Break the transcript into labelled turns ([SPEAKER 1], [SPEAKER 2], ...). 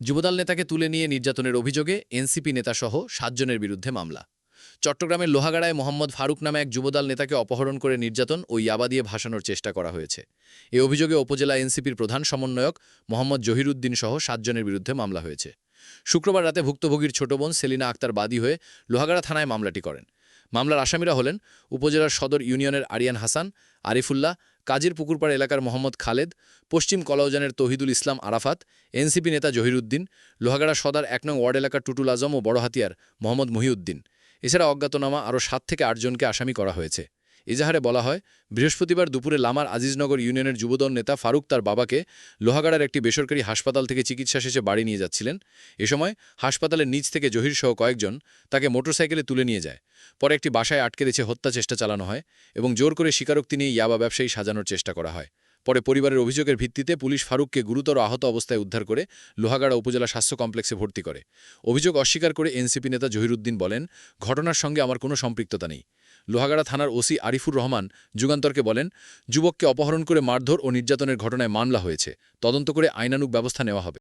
[SPEAKER 1] যুবদল নেতাকে তুলে নিয়ে নির্যাতনের অভিযোগে এনসিপি নেতাসহ সাতজনের বিরুদ্ধে মামলা। চট্টগ্রামের লোহাগাড়ায় মোহাম্মদ ফারুক নামে এক যুবদল নেতাকে অপহরণ করে নির্যাতন ও ইয়াবা দিয়ে ভাসানোর চেষ্টা করা হয়েছে। এ অভিযোগে উপজেলা এনসিপির প্রধান সমন্বয়ক মোহাম্মদ জহিরুদ্দিন সহ সাতজনের বিরুদ্ধে মামলা হয়েছে। শুক্রবার রাতে ভুক্তভোগীর ছোট বোন সেলিনা আক্তার বাদী হয়ে লোহাগাড়া থানায় মামলাটি করেন। মামলার আসামিরা হলেন উপজেলার সদর ইউনিয়নের আরিয়ান হাসান, আরিফুল্লাহ কাজীর পুকুরপাড় এলাকার মোহাম্মদ খালেদ, পশ্চিম কলাউজানের তহিদুল ইসলাম আরাফাত, এনসিপি নেতা জহিরুদ্দিন, লোহাগাড়া সদার এক নং ওয়ার্ড এলাকার টুটুল আজম ও বড় হাতিয়ার মোহাম্মদ মহিউদ্দিন। এছাড়া অজ্ঞাতনামা আরও সাত থেকে আটজনকে আসামি করা হয়েছে। এজাহারে বলা হয়, বৃহস্পতিবার দুপুরে লামার আজিজনগর ইউনিয়নের যুবদল নেতা ফারুক তার বাবাকে লোহাগাড়ার একটি বেসরকারি হাসপাতাল থেকে চিকিৎসা শেষে বাড়ি নিয়ে যাচ্ছিলেন। এ সময় হাসপাতালের নিচ থেকে জহির সহ কয়েকজন তাকে মোটরসাইকেলে তুলে নিয়ে যায়। পরে একটি বাসায় আটকে রেখে হত্যা চেষ্টা চালানো হয় এবং জোর করে স্বীকারোক্তি নিয়ে ইয়াবা ব্যবসায়ী সাজানোর চেষ্টা করা হয়। পরে পরিবারের অভিযোগের ভিত্তিতে পুলিশ ফারুককে গুরুতর আহত অবস্থায় উদ্ধার করে লোহাগাড়া উপজেলা স্বাস্থ্য কমপ্লেক্সে ভর্তি করে। অভিযোগ অস্বীকার করে এনসিপি নেতা জহিরুদ্দিন বলেন, ঘটনার সঙ্গে আমার কোনো সম্পৃক্ততা নেই। লোহাগাড়া থানার ওসি আরিফুর রহমান যুগান্তরকে বলেন, যুবককে অপহরণ করে মারধর ও নির্যাতনের ঘটনায় মামলা হয়েছে। তদন্ত করে আইনানুক ব্যবস্থা নেওয়া হবে।